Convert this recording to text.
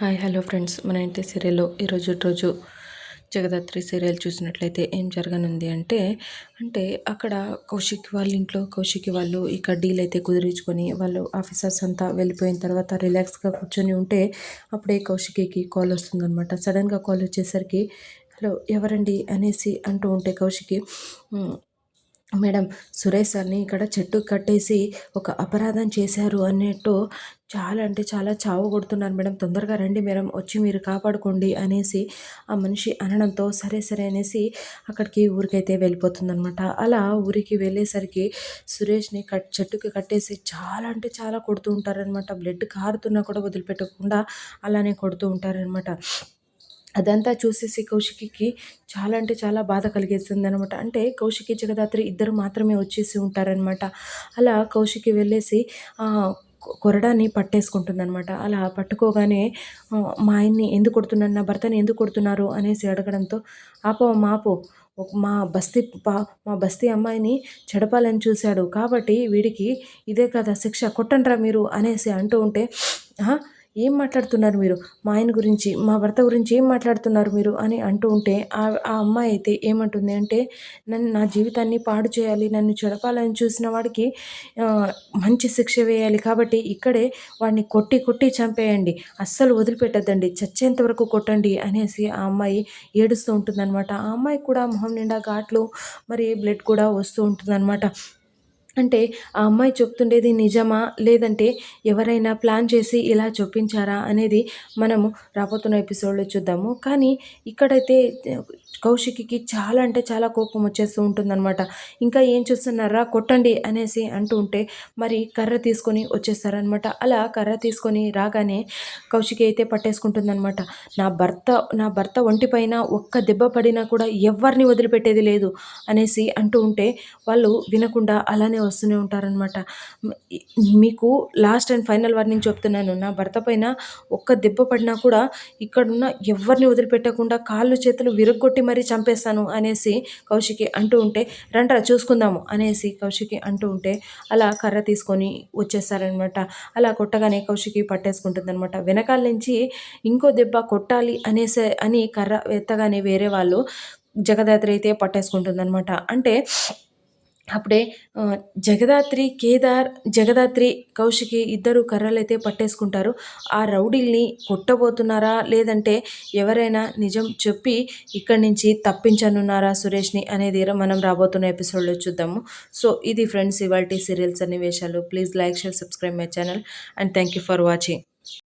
Hi hello friends. మన ఇంటి సీరియల్లో ఈరోజు రోజు జగదాత్రి సీరియల్ చూసినట్లయితే ఏం జరగనుంది అంటే అంటే అక్కడ కౌశిక్ వాళ్ళ ఇంట్లో కౌశిక్ వాళ్ళు ఇక్కడ డీల్ అయితే కుదిరించుకొని వాళ్ళు ఆఫీసర్స్ అంతా వెళ్ళిపోయిన తర్వాత రిలాక్స్గా కూర్చొని ఉంటే అప్పుడే కౌశికి కాల్ వస్తుందన్నమాట. సడన్గా కాల్ వచ్చేసరికి హలో ఎవరండి? అనేసి అంటూ ఉంటే కౌశికి మేడం సురేష్ సార్ని ఇక్కడ చెట్టు కట్టేసి ఒక అపరాధం చేశారు అన్నట్టు చాలా అంటే చాలా చావు కొడుతున్నారు మేడం. తొందరగా రండి మేడం వచ్చి మీరు కాపాడుకోండి అనేసి ఆ మనిషి అనడంతో సరే సరే అనేసి అక్కడికి ఊరికైతే వెళ్ళిపోతుందనమాట అలా ఊరికి వెళ్ళేసరికి సురేష్ని కట్ చెట్టుకి కట్టేసి చాలా అంటే చాలా కొడుతూ ఉంటారనమాట బ్లడ్ కారుతున్నా కూడా వదిలిపెట్టకుండా అలానే కొడుతూ ఉంటారనమాట అదంతా చూసేసి కౌశికి చాలా అంటే చాలా బాధ కలిగేస్తుంది అనమాట అంటే కౌశికి జగదాత్రి ఇద్దరు మాత్రమే వచ్చేసి ఉంటారనమాట. అలా కౌశికి వెళ్ళేసి కొరడాన్ని పట్టేసుకుంటుంది అనమాట అలా పట్టుకోగానే మా ఆయన్ని ఎందుకు కొడుతున్నారు నా భర్తని ఎందుకు కొడుతున్నారు? అనేసి అడగడంతో ఆపో మాపో మా బస్తీ పా మా బస్తీ అమ్మాయిని చెడపాలని చూశాడు. కాబట్టి వీడికి ఇదే కదా శిక్ష. కొట్టండ్రా మీరు అనేసి అంటూ ఉంటే ఏం మాట్లాడుతున్నారు మీరు? మా ఆయన గురించి మా భర్త గురించి ఏం మాట్లాడుతున్నారు మీరు? అని అంటూ ఉంటే ఆ ఆ అమ్మాయి అయితే ఏమంటుంది అంటే నన్ను నా జీవితాన్ని పాడు చేయాలి నన్ను చెడపాలని చూసిన వాడికి మంచి శిక్ష వేయాలి కాబట్టి ఇక్కడే వాడిని కొట్టి కొట్టి చంపేయండి. అస్సలు వదిలిపెట్టద్దండి. చచ్చేంత వరకు కొట్టండి అనేసి ఆ అమ్మాయి ఏడుస్తూ ఉంటుందన్నమాట. ఆ అమ్మాయి కూడా మొహం నిండా ఘాట్లు మరి బ్లడ్ కూడా వస్తూ ఉంటుందన్నమాట. అంటే ఆ అమ్మాయి చెప్తుండేది నిజమా? లేదంటే ఎవరైనా ప్లాన్ చేసి ఇలా చూపించారా అనేది మనము రాబోతున్న ఎపిసోడ్లో చూద్దాము. కానీ ఇక్కడైతే కౌశికి చాలా అంటే చాలా కోపం వచ్చేస్తూ ఉంటుందన్నమాట. ఇంకా ఏం చూస్తున్నారా? కొట్టండి అనేసి అంటూ ఉంటే మరి కర్ర తీసుకొని వచ్చేస్తారనమాట అలా కర్ర తీసుకొని రాగానే కౌశికి అయితే పట్టేసుకుంటుందన్నమాట. నా భర్త నా భర్త ఒంటిపైన ఒక్క దెబ్బ పడినా కూడా ఎవరిని వదిలిపెట్టేది లేదు అనేసి అంటూ ఉంటే వాళ్ళు వినకుండా అలానే వస్తూనే ఉంటారనమాట మీకు లాస్ట్ అండ్ ఫైనల్ వార్నింగ్ చెప్తున్నాను. నా భర్త పైన ఒక్క దెబ్బ పడినా కూడా ఇక్కడున్న ఎవరిని వదిలిపెట్టకుండా కాళ్ళు చేతులు విరగొట్టి మరీ చంపేస్తాను అనేసి కౌశికి అంటూ ఉంటే రండ్రా చూసుకుందాము అనేసి కౌశికి అంటూ ఉంటే అలా కర్ర తీసుకొని వచ్చేస్తారనమాట అలా కొట్టగానే కౌశికి పట్టేసుకుంటుంది అనమాట వెనకాల నుంచి ఇంకో దెబ్బ కొట్టాలి అనేసే అని కర్ర ఎత్తగానే వేరే వాళ్ళు జగదాత్రి అయితే పట్టేసుకుంటుంది అనమాట అంటే అప్పుడే జగదాత్రి కేదార్ జగదాత్రి కౌశికి ఇద్దరు కర్రలైతే పట్టేసుకుంటారు. ఆ రౌడీల్ని కొట్టబోతున్నారా? లేదంటే ఎవరైనా నిజం చెప్పి ఇక్కడి నుంచి తప్పించనున్నారా సురేష్ని అనేది మనం రాబోతున్న ఎపిసోడ్లో చూద్దాము. సో ఇది ఫ్రెండ్స్ ఇవాళ సీరియల్స్ సన్నివేశాలు. Please like share subscribe my channel and thank you for watching.